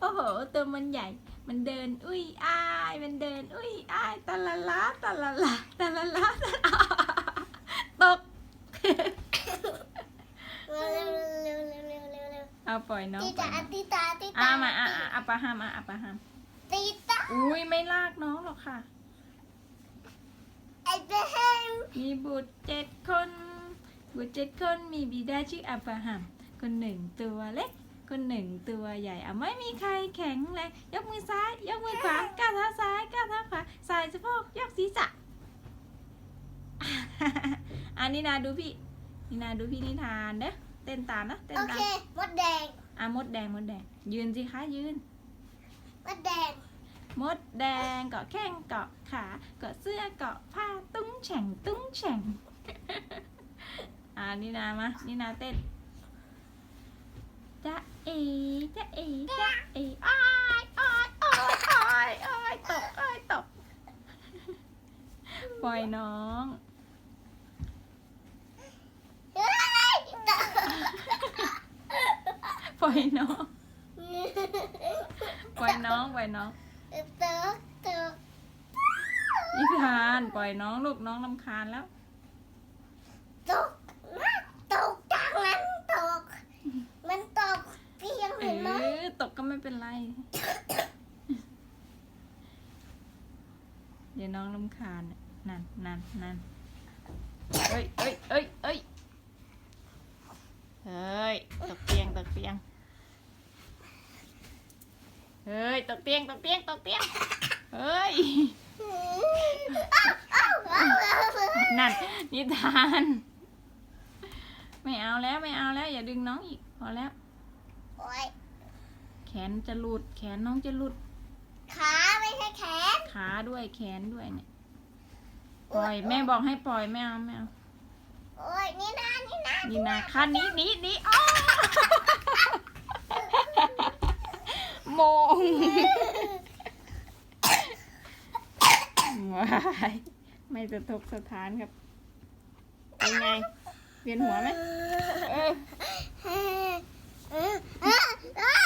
โอ้โห ตัวมันใหญ่ มันเดิน อุ้ยอ้าย มันเดิน อุ้ยอ้ายตะละละตะละละตะละละตะละตกเร็วเร็วเร็วเร็วเร็วเร็วเอาปล่อยน้องตีปล่ตาอยน้องตีตาตีอะตามาอะอะอัปปะหามอะอัปปะหาม ตีตาอุ้ยไม่ลากน้องหรอกค่ะ ไอ้เบมมีบุตรเจ็ดคน บุตรเจ็ดคนมีบิดาชื่ออับราฮัมคนหนึ่งตัวเล็ก คนหนึ่งตัวใหญ่อะไม่มีใครแข็งแรงยกมือซ้าย ยกมือขวาก้าวเท้าซ้ายก้าวเท้าขวาสายสะโพกยกศีรษะอันนี้นาดูพี่นี่นาดูพี่นิทานเด้อเต้นตามนะเต้นโอตาเคมมดแดงอะมดแดงมดแดง ยืนสิคะยืน มดแดงมดแดงเกาะแข้งเกาะขาเกาะเสื้อเกาะผ้าตุ้งแฉ่งตุ้งแฉ่ง อ่านี่นามานี่นาเต้น จะเอจะเอจะเออ้ายอ้ายอ้ายอ้ายอ้ายตกอ้ายตกปล่อยน้องปล่อยน้องปล่อยน้องปล่อยน้องตาตานิทานปล่อยน้องลูกน้องลำคาญแล้ว ตกนะตกจังมันตก มันตกพี่ยัง เอ เห็นไหม อต ก็ไม่เป็นไร เดี๋ยวน้องลำคาญน่ะนั่นนั่นนั่นเอ้ยเอ้ยเอ้ยเอ้ยเฮ้ยตกเตียงตกเตียง เฮ้ยตกเตียงตกเตียงตกเตียง เฮ้ย นั่นนิทาน ไม่เอาแล้วไม่เอาแล้ว อย่าดึงน้องอีกพอแล้ว นจะหลุด แขนน้องจะหลุด ขาไม่ใช่แขน ขาด้วยแขนด้วยเนี่ย ปล่อยแม่บอกให้ปล่อยไม่เอาไม่เอาโอ้ยนี่นะนี่นะนี่นะคันนี้นี้นี้อ้อโมงว้ายไม่สะทกสถานครับ เป็นไงเวียนหัวไหมเออเออเออ